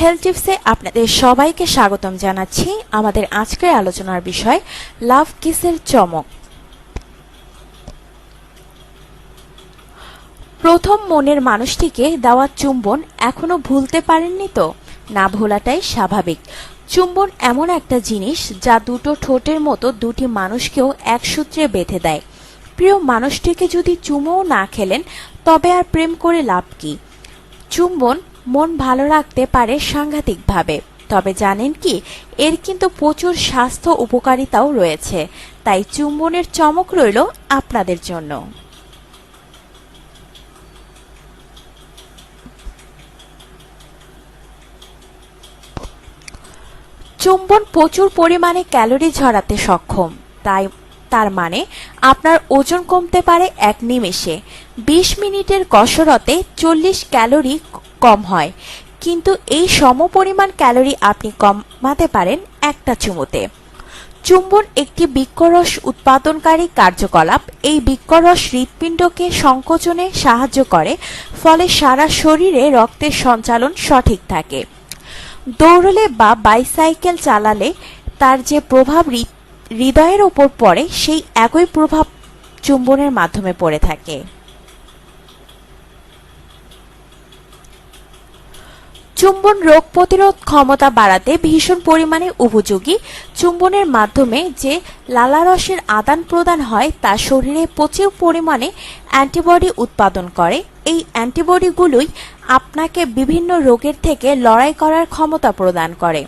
Health টিপসে আপনাদের সবাইকে স্বাগতম জানাচ্ছি আমাদের আজকের আলোচনার বিষয়, লাভ কিসের চমক? প্রথম মনের মানুষটিকে দেওয়া চুম্বন এখনও ভুলতে পারেননি তো? না ভোলাটাই স্বাভাবিক। চুম্বন এমন একটা জিনিস যা দুটো ঠোঁটের মতো দুটি মানুষকেও এক সূত্রে বেঁধে দেয়। প্রিয় মানুষটিকে যদি চুমোও না খেলেন, তবে আর প্রেম করে লাভ কি? চুম্বন মন ভালো রাখতে পারে সাংঘাতিকভাবে। তবে জানেন কি, এর কিন্তু প্রচুর স্বাস্থ্য উপকারিতাও রয়েছে, তাই চুম্বনের চমক রইল আপনাদের জন্য। চুম্বন প্রচুর পরিমাণে ক্যালোরি ঝরাতে সক্ষম, তাই তার মানে আপনার ওজন কমতে পারে এক নিমেষে। বিশ মিনিটের কসরতে চল্লিশ ক্যালোরি কম হয়। কিন্তু এই সমপরিমাণ ক্যালোরি আপনি কমাতে পারেন একটা চুমুতে। চুম্বন একটি বৃক্ষরস উৎপাদনকারী কার্যকলাপ। এই বৃক্ষরস হৃৎপিণ্ডকে সংকোচনে সাহায্য করে, ফলে সারা শরীরে রক্তের সঞ্চালন সঠিক থাকে। দৌড়লে বা বাইসাইকেল চালালে তার যে প্রভাব হৃদয়ের ওপর পড়ে সেই একই প্রভাব চুম্বনের মাধ্যমে পড়ে থাকে। চুম্বন রোগ প্রতিরোধ ক্ষমতা বাড়াতে ভীষণ পরিমাণে উপযোগী। চুম্বনের মাধ্যমে যে লালারসের আদান প্রদান হয়, তা শরীরে প্রচুর পরিমাণে অ্যান্টিবডি উৎপাদন করে। এই অ্যান্টিবডিগুলোই আপনাকে বিভিন্ন রোগের থেকে লড়াই করার ক্ষমতা প্রদান করে।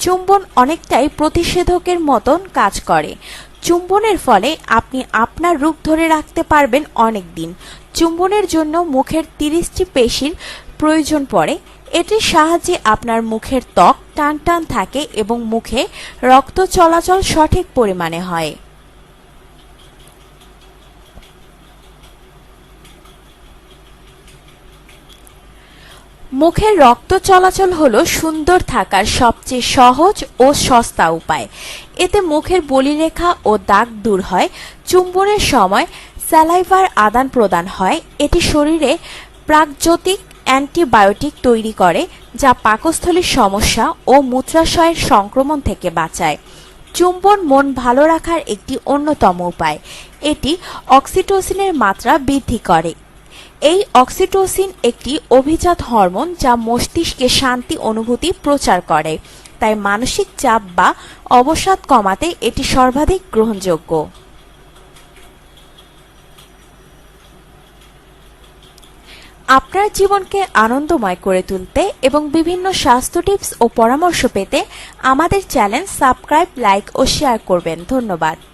চুম্বন অনেকটাই প্রতিষেধকের মতন কাজ করে। চুম্বনের ফলে আপনি আপনার রূপ ধরে রাখতে পারবেন অনেক দিন চুম্বনের জন্য মুখের তিরিশটি পেশির প্রয়োজন পড়ে। এটির সাহায্যে আপনার মুখের ত্বক টান টান থাকে এবং মুখে রক্ত চলাচল সঠিক পরিমাণে হয়। মুখের রক্ত চলাচল হলো সুন্দর থাকার সবচেয়ে সহজ ও সস্তা উপায়। এতে মুখের বলিরেখা ও দাগ দূর হয়, চুম্বনের সময় স্যালাইভার আদান প্রদান হয়, এটি শরীরে প্রাকজ্যোতিক অ্যান্টিবায়োটিক তৈরি করে, যা পাকস্থলীর সমস্যা ও মূত্রাশয়ের সংক্রমণ থেকে বাঁচায়। চুম্বন মন ভালো রাখার একটি অন্যতম উপায়। এটি অক্সিটোসিনের মাত্রা বৃদ্ধি করে। এই অক্সিটোসিন একটি অভিজাত হরমোন যা মস্তিষ্কে শান্তি অনুভূতি প্রচার করে। তাই মানসিক চাপ বা অবসাদ কমাতে এটি সর্বাধিক গ্রহণযোগ্য। আপনার জীবনকে আনন্দময় করে তুলতে এবং বিভিন্ন স্বাস্থ্য টিপস ও পরামর্শ পেতে আমাদের চ্যানেল সাবস্ক্রাইব, লাইক ও শেয়ার করবেন। ধন্যবাদ।